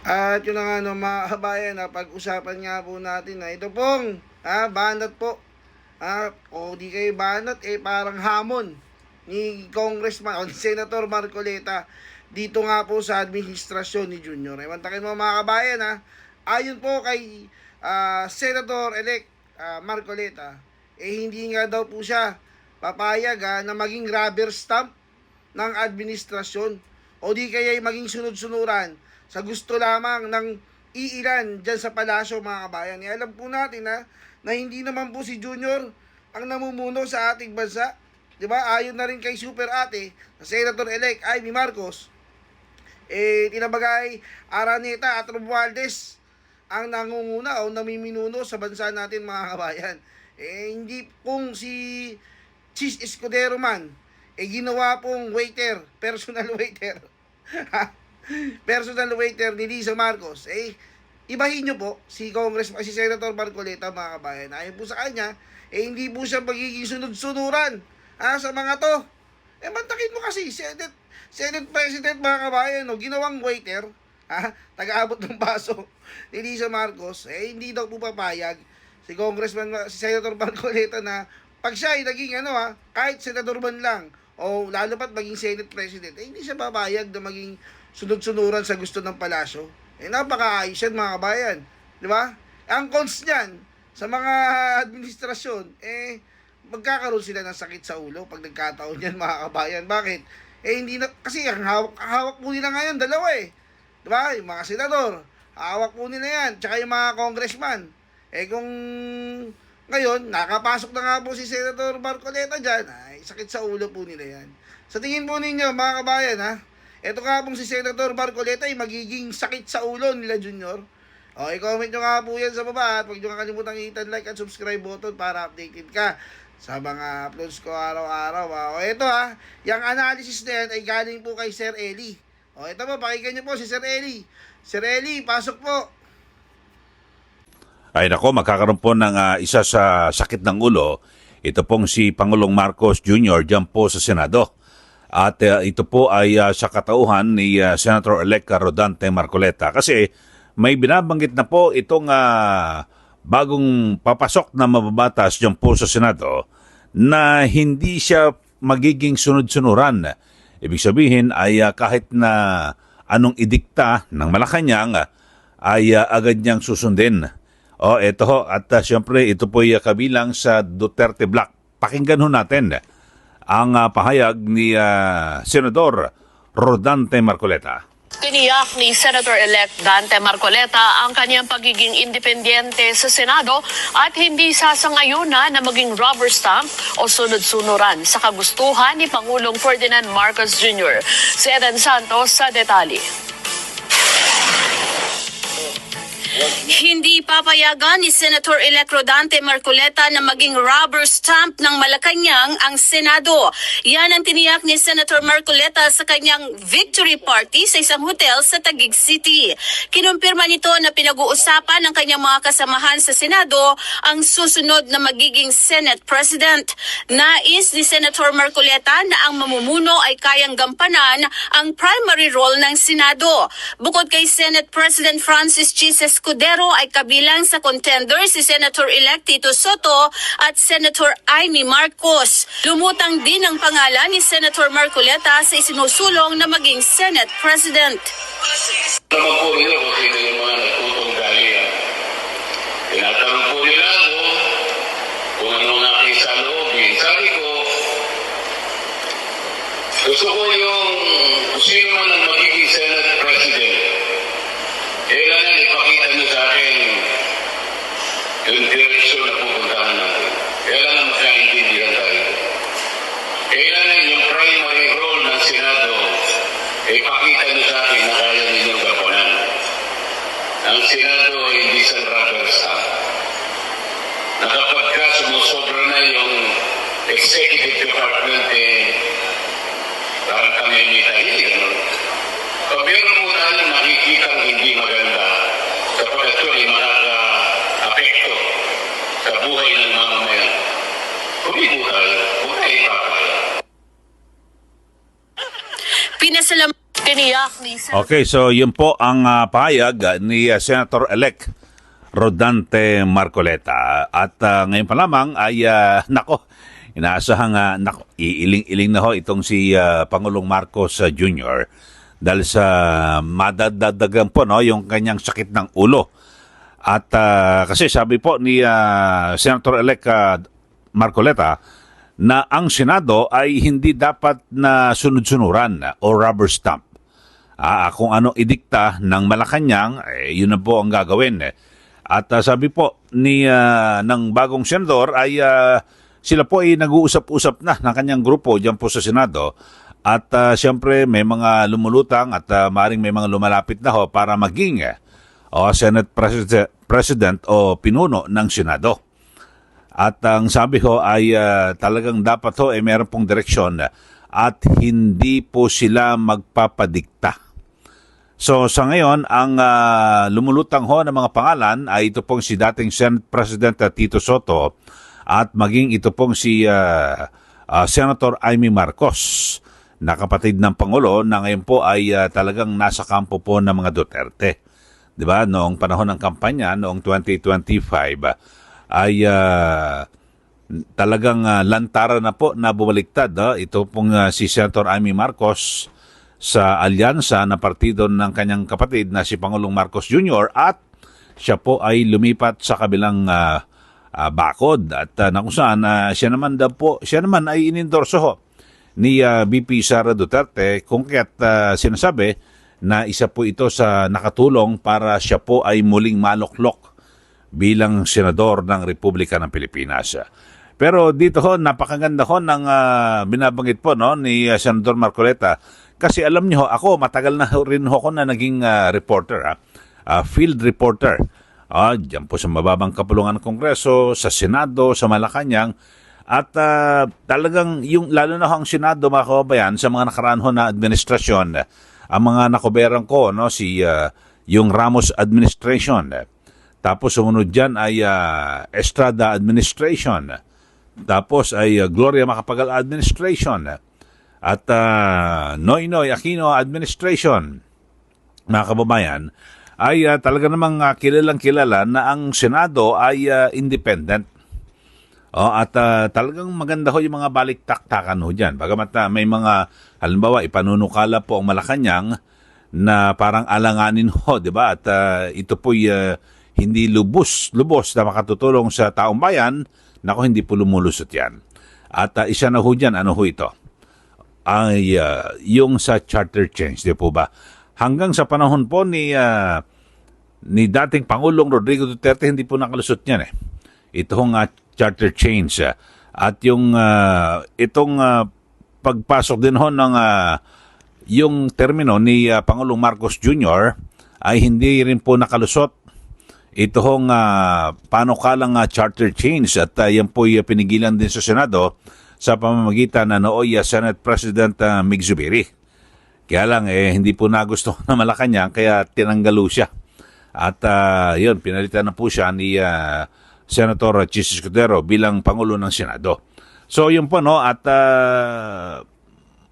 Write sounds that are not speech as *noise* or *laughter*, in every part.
At yun na nga no, mga kabayan, na pag-usapan nga po natin na ito pong ah, banat po. Ah, o di kayo banat, eh parang hamon ni Congressman o Senator Marcoleta dito nga po sa administrasyon ni Junior. Eh, mantakin mo mga kabayan ha, ayon po kay ah, Senator-elect ah, Marcoleta, eh hindi nga daw po siya papayag ah, na maging rubber stamp ng administrasyon o di kaya ay maging sunod-sunuran sa gusto lamang ng iilan dyan sa palasyo mga kabayan. Eh, alam po natin ha, na hindi naman po si Junior ang namumuno sa ating bansa. Di ba? Ayon na rin kay Super Ate, na Senator-elect Amy Marcos, eh, tinabagay Araneta at Romualdez ang nangunguna o namiminuno sa bansa natin mga kabayan. Eh, hindi kung si Chis Escudero man, eh ginawa pong waiter, personal *laughs* waiter. Personal waiter ni Lisa Marcos. Eh, ibahin nyo po si Congress, si Senator Marcoleta mga kabayan. Ayon po sa kanya, eh hindi po siya magiging sunod-sunuran ah, sa mga to. Eh, mantakin mo kasi, Senate, Senate President mga kabayan, no, ginawang waiter, ha, taga-abot ng baso ni Lisa Marcos, eh, hindi daw po papayag si Congressman, si Senator Marcoleta na pag siya ay naging ano ha, kahit senador man lang, o lalo pat maging Senate President, eh, hindi siya papayag na maging sunod-sunuran sa gusto ng palasyo. Eh, napakaayos yan mga kabayan. Di ba? Ang cons niyan, sa mga administrasyon, eh, magkakaroon sila ng sakit sa ulo pag nagkataon yan *laughs* mga kabayan. Bakit? Eh, hindi na, kasi ang hawak, hawak po nila ngayon, dalawa eh. Di ba? Yung mga senador, hawak po nila yan. Tsaka yung mga congressman. Eh, kung ngayon, nakapasok na nga po si Senator Marcoleta dyan, ay sakit sa ulo po nila yan. Sa tingin po ninyo, mga kabayan, ha? Ito nga pong si Senator Marcoleta ay magiging sakit sa ulo nila Junior. O, i-comment nyo nga po yan sa baba at huwag nyo kakalimutan i-hit like at subscribe button para updated ka sa mga uploads ko araw-araw. O, ito ha, yung analysis na yan ay galing po kay Sir Eli. O, ito po, pakinggan nyo po si Sir Eli. Sir Eli, pasok po. Ay nako, magkakaroon po ng ah, isa sa sakit ng ulo. Ito pong si Pangulong Marcos Jr. dyan po sa Senado. At ah, ito po ay ah, sa katauhan ni ah, Senator-elect Rodante Marcoleta. Kasi may binabanggit na po itong ah, bagong papasok na mababatas dyan po sa Senado na hindi siya magiging sunod-sunuran. Ibig sabihin ay ah, kahit na anong idikta ng Malacanang ah, ay ah, agad niyang susundin. O, eto ho. At uh, siyempre, ito po ay uh, kabilang sa Duterte Black. Pakinggan ho natin ang uh, pahayag ni uh, Senador Rodante Marcoleta. Tiniyak ni Senator-elect Dante Marcoleta ang kanyang pagiging independyente sa Senado at hindi sasangayuna na maging rubber stamp o sunod-sunuran sa kagustuhan ni Pangulong Ferdinand Marcos Jr. Si Eden Santos sa detalye. Hindi papayagan ni Senator-elect Rodante Marcoleta na maging rubber stamp ng Malacanang ang Senado. Yan ang tiniyak ni Senator Marcoleta sa kanyang victory party sa isang hotel sa Taguig City. Kinumpirma nito na pinag-uusapan ng kanyang mga kasamahan sa Senado ang susunod na magiging Senate President. Nais ni Senator Marcoleta na ang mamumuno ay kayang gampanan ang primary role ng Senado. Bukod kay Senate President Francis Chis Escudero ay kabilang sa contender si Senator-elect Tito Soto at Senator Amy Marcos. Lumutang din ang pangalan ni Senator Marcoleta sa isinusulong na maging Senate President. naman po nila kung sino yung mga nagtutunggali yan. Tinatanong po nila ako kung ano ang aking saloobin. Sabi ko, gusto ko yung sino man ang magiging Senate President. Kailangan ipakita niyo sa akin yung direksyon na pupuntahan natin. Kailangan magkaintindihan tayo. Kailangan yung primary role ng Senado, ipakita sa akin na kaya ninyong gampanan. Ang Senado ay hindi sa rubber stamp. Na kapag ka executive department, eh, parang kami may tahili, gano'n. Pag meron po tayo nakikita hindi maganda, ay makaka-apekto sa buhay ng mamamayan, humigo tayo, huwag tayo ipapaya. Pinasalam Tiniyak ni Okay, so yun po ang ah, pahayag ah, ni ah, Senator-elect Rodante Marcoleta. At ah, ngayon pa lamang ay, ah, *laughs* nako, inaasahang, uh, nako, iiling-iling na ho itong si ah, Pangulong Marcos ah, Jr. dahil sa madadadagan po no, yung kanyang sakit ng ulo. At ah, kasi sabi po ni ah, Senator-elect ah, Marcoleta na ang Senado ay hindi dapat na sunod-sunuran o rubber stamp. Ah, kung ano idikta ng Malacanang, eh, yun na po ang gagawin. At ah, sabi po ni ah, ng bagong senador ay ah, sila po ay nag-uusap-usap na ng kanyang grupo diyan po sa Senado. At ah, siyempre may mga lumulutang at uh, maring may mga lumalapit na ho para maging eh, o Senate President, President o pinuno ng Senado. At ang sabi ho ay ah, talagang dapat ho ay meron pong direksyon at hindi po sila magpapadikta. So sa ngayon, ang ah, lumulutang ho ng mga pangalan ay ito pong si dating Senate President ah, Tito Soto at maging ito pong si ah, ah, Senator Amy Marcos na kapatid ng Pangulo na ngayon po ay ah, talagang nasa kampo po ng mga Duterte. 'Di ba? Noong panahon ng kampanya noong 2025 ay ah, talagang ah, lantaran na po na bumaliktad no? ito pong ah, si Senator Amy Marcos sa alyansa na partido ng kanyang kapatid na si Pangulong Marcos Jr. at siya po ay lumipat sa kabilang ah, ah, bakod at uh, na kung saan ah, siya naman daw po siya naman ay inendorso ho ni ah, BP Sara Duterte kung kaya't ah, sinasabi na isa po ito sa nakatulong para siya po ay muling maluklok bilang senador ng Republika ng Pilipinas. Pero dito ho, napakaganda ho ng ah, binabanggit po no, ni ah, Senador Marcoleta. Kasi alam niyo ho, ako matagal na rin ho ako na naging ah, reporter, ah, ah, field reporter. Ah, diyan po sa mababang kapulungan ng Kongreso, sa Senado, sa Malacanang. At ah, talagang yung lalo na ho ang Senado mga kababayan sa mga nakaraan ho na administrasyon, ang mga nakoberan ko no si ah, yung Ramos administration. Tapos sumunod dyan ay ah, Estrada administration. Tapos ay ah, Gloria Macapagal administration. At ah, Noynoy Aquino administration. Mga kababayan, ay ah, talaga namang ah, kilalang kilala na ang Senado ay ah, independent. Oh, at ah, talagang maganda ho yung mga balik-taktakan ho dyan. Bagamat ah, may mga, halimbawa, ipanunukala po ang Malacanang na parang alanganin ho, *laughs* di ba? At ah, ito po'y ah, hindi lubos, lubos na makatutulong sa taong bayan, nako hindi po lumulusot yan. At ah, isa na ho dyan, ano ho ito? Ay, ah, yung sa charter change, di po ba? Hanggang sa panahon po ni ah, ni dating Pangulong Rodrigo Duterte, hindi po nakalusot niyan eh. Itong ah, charter change. ah. at yung ah, itong ah, pagpasok din ho ng ah, yung termino ni ah, Pangulong Marcos Jr. ay hindi rin po nakalusot ito hong uh, panukalang ah, charter change at uh, yan po ay pinigilan din sa Senado sa pamamagitan na nooy ah, Senate President uh, Mig Zubiri. Kaya lang eh hindi po nagusto *laughs* ng Malacanang kaya tinanggalo siya. At uh, yun, pinalitan na po siya ni ah, Senator Chis Escudero bilang Pangulo ng Senado. So yun po no at ah,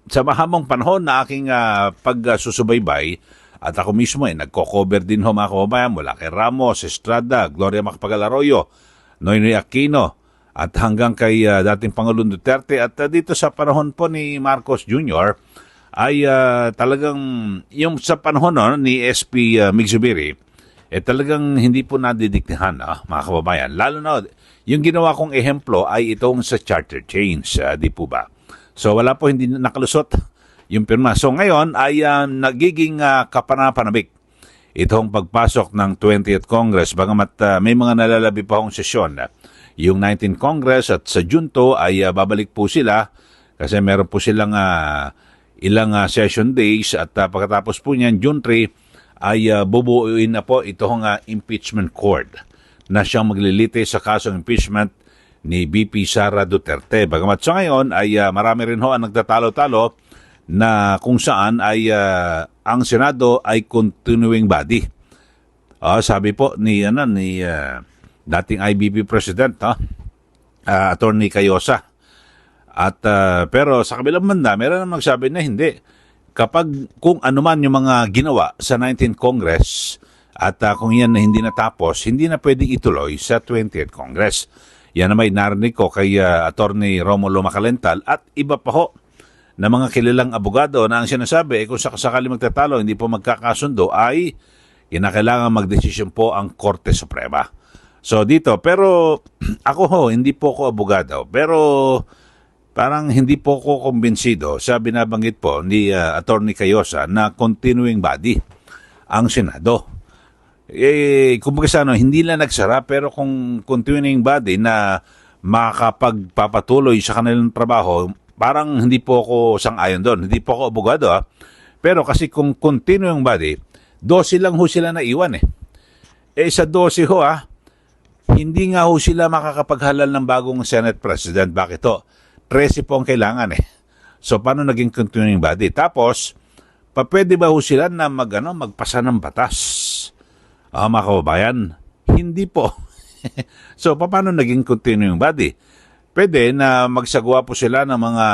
sa mahabang panahon na aking ah, pagsusubaybay at ako mismo ay nagko-cover din ho mga kababayan mula kay Ramos, Estrada, Gloria Macapagal Arroyo, Noynoy Aquino at hanggang kay ah, dating Pangulong Duterte at ah, dito sa panahon po ni Marcos Jr. ay ah, talagang yung sa panahon no, ni SP uh, Migzubiri eh talagang hindi po nadidiktahan ah, mga kababayan. Lalo na yung ginawa kong ehemplo ay itong sa charter change, ah, di po ba? So wala po hindi nakalusot yung pirma. So ngayon ay ah, nagiging uh, kapanapanabik itong pagpasok ng 20th Congress. Bagamat ah, may mga nalalabi pa hong sesyon. Yung 19th Congress at sa Junto ay ah, babalik po sila kasi meron po silang ah, ilang ah, session days at ah, pagkatapos po niyan, June 3, ay uh, bubuuin na po itong uh, impeachment court na siyang maglilite sa kasong impeachment ni BP Sara Duterte. Bagamat sa ngayon ay uh, marami rin ho ang nagtatalo-talo na kung saan ay uh, ang Senado ay continuing body. Ah, sabi po ni ano ni uh, dating IBP President, no? uh, Attorney Cayosa. At uh, pero sa kabilang banda, meron namang nagsabi na hindi kapag kung ano man yung mga ginawa sa 19th Congress at ah, kung yan na hindi natapos, hindi na pwedeng ituloy sa 20th Congress. Yan na may narinig ko kay ah, Attorney Romulo Macalental at iba pa ho na mga kilalang abogado na ang sinasabi eh, kung sakasakali magtatalo, hindi po magkakasundo ay kinakailangan magdesisyon po ang Korte Suprema. So dito, pero *clears throat* ako ho, hindi po ako abogado, pero parang hindi po ako kumbinsido sa binabanggit po ni ah, Attorney Cayosa na continuing body ang Senado. Eh, kumbaga ano, hindi lang nagsara pero kung continuing body na makapagpapatuloy sa kanilang trabaho, parang hindi po ako sang-ayon doon. Hindi po ako abogado ah. Pero kasi kung continuing body, 12 lang ho sila na iwan eh. Eh sa 12 ho ah, hindi nga ho sila makakapaghalal ng bagong Senate President. Bakit ho? 13 po ang kailangan eh. So paano naging continuing body? Tapos, pa pwede ba ho sila na mag, ano, magpasa ng batas? Ah, mga kababayan, hindi po. *laughs* so paano naging continuing body? Pwede na magsagawa po sila ng mga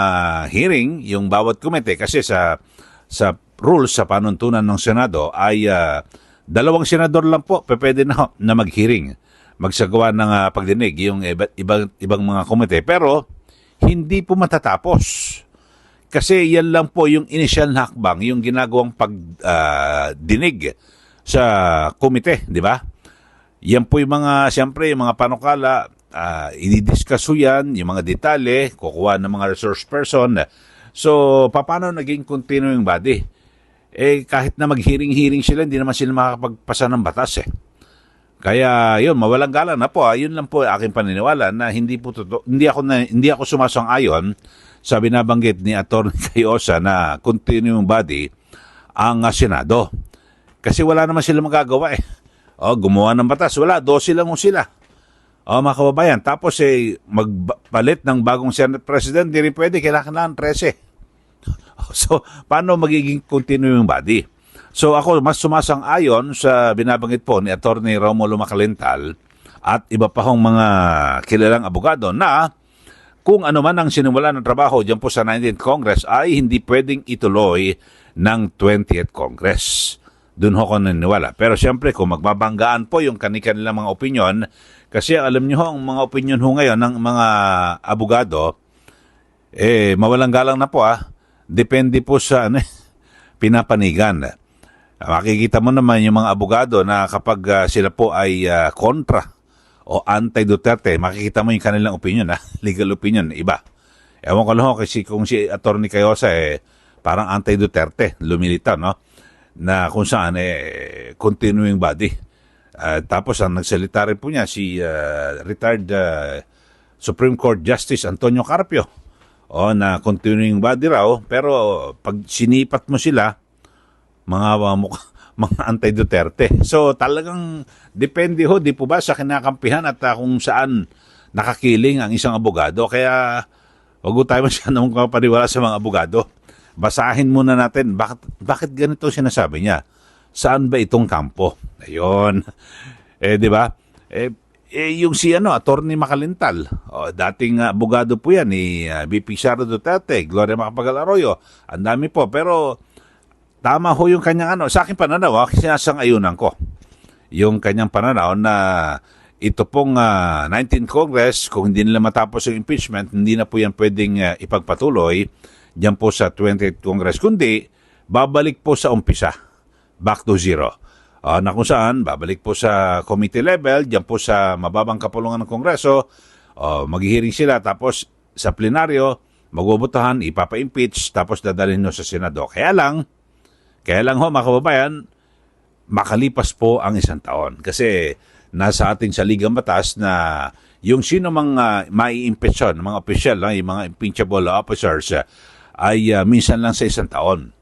hearing, yung bawat komite, kasi sa sa rules sa panuntunan ng Senado ay ah, dalawang senador lang po pwede na, na mag-hearing, magsagawa ng ah, pagdinig yung iba, ibang, ibang mga komite. Pero hindi po matatapos. Kasi yan lang po yung initial na hakbang, yung ginagawang pagdinig sa komite, di ba? Yan po yung mga, siyempre, yung mga panukala, uh, inidiscuss yan, yung mga detalye, kukuha ng mga resource person. So, paano naging continuing body? Eh, kahit na mag-hearing-hearing sila, hindi naman sila makakapagpasa ng batas eh. Kaya yun, mawalang galang na po. ah. Yun lang po ang aking paniniwala na hindi po totoo, hindi ako na, hindi ako sumasang-ayon sa binabanggit ni Atty. Cayosa na continuing body ang ah, Senado. Kasi wala naman sila magagawa eh. O, gumawa ng batas. Wala, 12 lang sila. O, mga kababayan. Tapos eh, magpalit ng bagong Senate President, hindi rin pwede. Kailangan 13. *laughs* So, paano magiging continuing body? So ako mas sumasang-ayon sa binabanggit po ni Attorney Romulo Macalental at iba pa hong mga kilalang abogado na kung ano man ang sinimula ng trabaho dyan po sa 19th Congress ay hindi pwedeng ituloy ng 20th Congress. Doon ho ko naniniwala. Pero siyempre kung magbabanggaan po yung kanilang mga opinion, kasi alam niyo ho, ang mga opinion ho ngayon ng mga abogado, eh mawalang galang na po ah. Depende po sa ano, *laughs* pinapanigan. Ah, Makikita mo naman yung mga abogado na kapag ah, sila po ay ah, kontra o anti-Duterte, makikita mo yung kanilang opinion, ha? *laughs* legal opinion, iba. Ewan ko lang kasi kung si Attorney Cayosa eh, parang anti-Duterte, lumilitaw, no? Na kung saan eh, continuing body. Ah, tapos ang nagsalita rin po niya si ah, retired ah, Supreme Court Justice Antonio Carpio. O na continuing body raw, pero pag sinipat mo sila, mga uh, mukha- *laughs* mga anti-Duterte. So talagang depende ho, di po ba, sa kinakampihan at uh, kung saan nakakiling ang isang abogado. Kaya wag tayo *laughs* masyadong kapaniwala sa mga abogado. Basahin muna natin, bakit, bakit ganito sinasabi niya? Saan ba itong kampo? Ayun. *laughs* Eh, di ba? Eh, eh, yung si ano, Attorney Makalintal, o, dating abogado po yan ni uh, BP Sara Duterte, Gloria Macapagal Arroyo, ang dami po. Pero tama ho yung kanyang ano, sa akin pananaw, ah, sinasang-ayunan ko. Yung kanyang pananaw na ito pong ah, 19th Congress, kung hindi nila matapos yung impeachment, hindi na po yan pwedeng ah, ipagpatuloy dyan po sa 20th Congress. Kundi, babalik po sa umpisa. Back to zero. Ah, na kung saan, babalik po sa committee level, dyan po sa mababang kapulungan ng Kongreso, uh, maghihiring sila, tapos sa plenaryo, magbubutuhan, ipapa-impeach, tapos dadalhin nyo sa Senado. Kaya lang, kaya lang ho, mga kababayan, makalipas po ang isang taon. Kasi nasa ating sa Ligang Batas na yung sino mga mai-impeachon, mga opisyal, ah, yung mga impeachable officers, ah, ay ah, minsan lang sa isang taon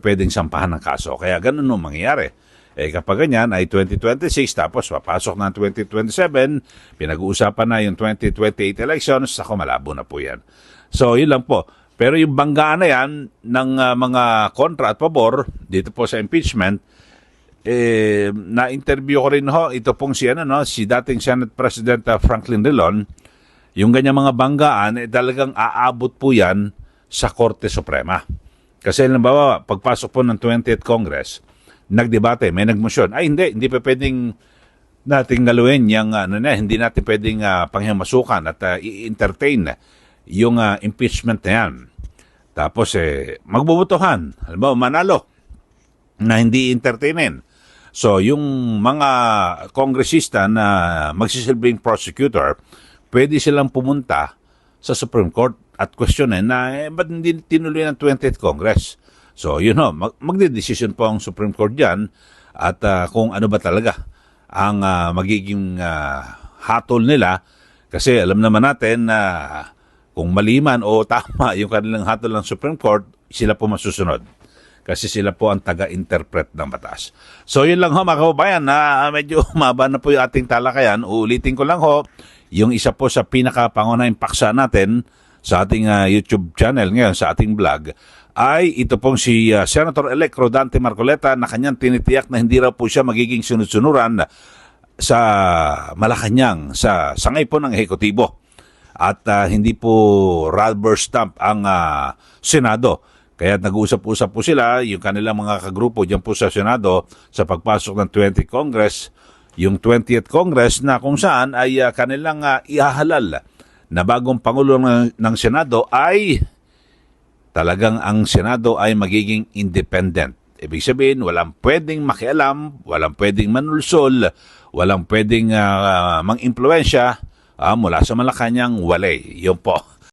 pwedeng sampahan ng kaso. Kaya ganun no mangyayari. Eh kapag ganyan ay 2026 tapos papasok na ang 2027, pinag-uusapan na yung 2028 elections, ako malabo na po yan. So yun lang po. Pero yung banggaan na yan ng ah, mga kontra at pabor dito po sa impeachment, eh, na-interview ko rin ho, ito pong si, ano, no, si dating Senate President ah, Franklin Dillon, yung ganyang mga banggaan, eh, talagang aabot po yan sa Korte Suprema. Kasi halimbawa, pagpasok po ng 20th Congress, nagdebate, may nagmosyon. Ay hindi, hindi pa pwedeng natin galawin yung ano na, hindi natin pwedeng uh, panghimasukan at ah, i-entertain yung ah, impeachment na yan. Tapos eh, magbubutuhan. Halimbawa, manalo na hindi entertainin. So, yung mga kongresista na magsisilbing prosecutor, pwede silang pumunta sa Supreme Court at questionin na eh, ba't hindi tinuloy ng 20th Congress? So, you know, mag- magde-decision po ang Supreme Court dyan at ah, kung ano ba talaga ang ah, magiging ah, hatol nila kasi alam naman natin na kung maliman o tama yung kanilang hatol ng Supreme Court, sila po masusunod kasi sila po ang taga-interpret ng batas. So yun lang ho mga kababayan na medyo *laughs* umaba na po yung ating talakayan. Uulitin ko lang ho, yung isa po sa pinakapangunahing paksa natin sa ating ah, YouTube channel ngayon, sa ating vlog, ay ito pong si ah, Senator-elect Rodante Marcoleta na kanyang tinitiyak na hindi raw po siya magiging sunod-sunuran sa Malacanang, sa sangay po ng ehekutibo. At ah, hindi po rubber stamp ang ah, Senado. Kaya nag-uusap-usap po sila, yung kanilang mga kagrupo dyan po sa Senado sa pagpasok ng 20th Congress, yung 20th Congress na kung saan ay ah, kanilang ah, ihahalal na bagong Pangulo ng, ng Senado ay talagang ang Senado ay magiging independent. Ibig sabihin, walang pwedeng makialam, walang pwedeng manulsol, walang pwedeng uh, mang-impluensya ah, mula sa Malacanang, walay. Yun po.